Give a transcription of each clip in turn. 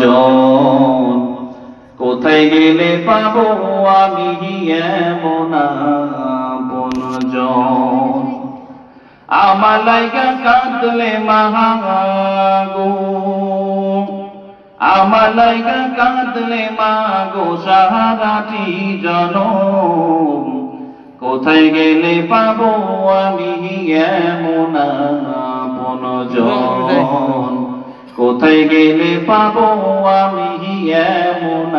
জন কোথায় গেলে পাবো আমি এমন জন? আমার লাইগা কাঁদলে মাহাগো আমার লাইগা কাঁদলে সাহারাটি জনম। কোথায় গেলে পাবো আমি এমন জন? কোথায় গেলে পাবো আমি এমন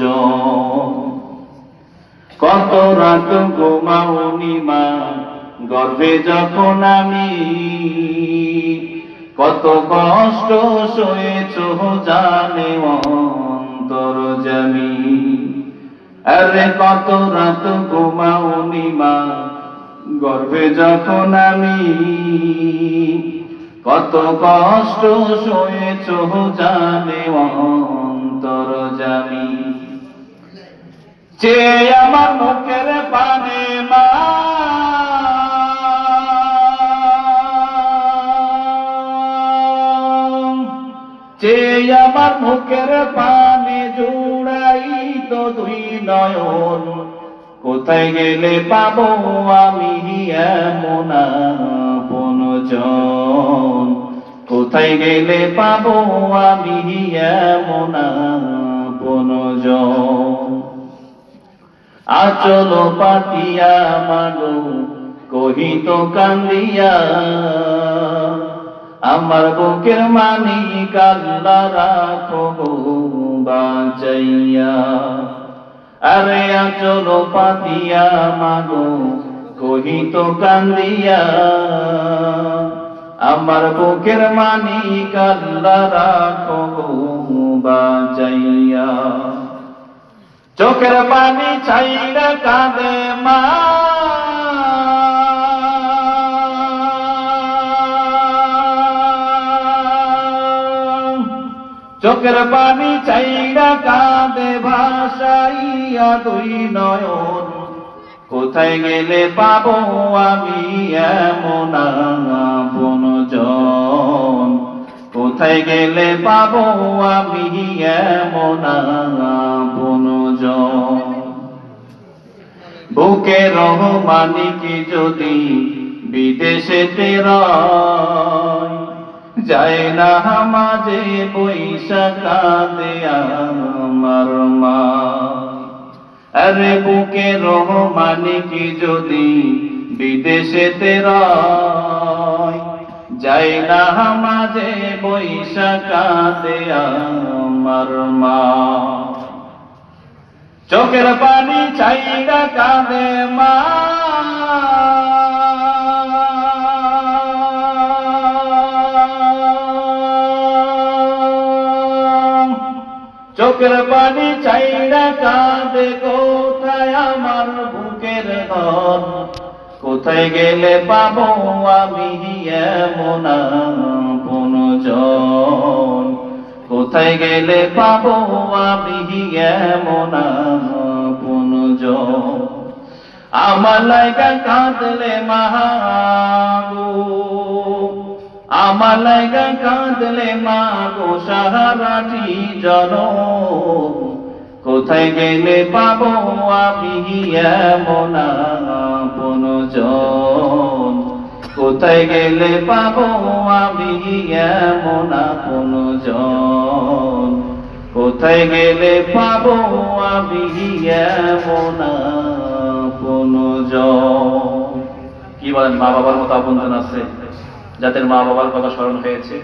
জন? কত রাত ঘুমাওনি মা, গর্ভে যখন আমি? কত কষ্ট সয়েছ জানে অন্তর জামি আরে কত রাত ঘুমাওনি মা, গর্ভে যখন আমি? কত কষ্ট সয়েছ জানে অন্তর জামি যে আমার মুখের পানে মা। যে আমার মুখের পানে জুড়াই তো দুই নয়ন, কোথায় গেলে পাবো আমি এমন জন কোথায় গেলে পাবো আমি এমন জন? আচল পাতিয়া মাগো কহিত কান্দিয়া, আমার বুকের মানি কাল্লা রাখো বাঁচাইয়া। আরে আচল পাতিয়া মাগো কহিত কান্দিয়া, আমার বুকের মানি কাল্লা রাখো গো বাঁচাইয়া চোখের পানি চাইরা কাঁদে মা। চোখের পানি চাইরা কাঁদে ভাসাইয়া দুই নয়ন কোথায় গেলে পাবো আমি এমন আপন জন? কোথায় গেলে পাবো আমি এমন আপন জন? বুকে রহমানিকে যদি বিদেশে তেরয় যায় না মাঝে আমার মা আরে বুকে রহমানিকে যদি বিদেশে তেরয় যাই না মাঝে বৈশাখাতে আমার মা। চোখের পানি চাইরা কাঁদে মা। চোখের পানি চাইরা কাঁদে কোথায় গেলে পাবো আমি এমন আপন জন? কোথায় গেলে পাবো আমি এমন আপন জন? আমার লাইগা কাঁদলে মাগো। আমার লাইগা কাঁদলে মা মাগো সাহারাটি জন কোথায় গেলে পাবো আমি এমন আপন জন? কোথায় গেলে পাবো আমি এমন আপন জন? কোথায় গেলে পাবো আমি এমন আপন জন? কি বলেন মা বাবার মতো আপনজন আছে, যাদের মা বাবার কথা স্মরণ হয়েছে।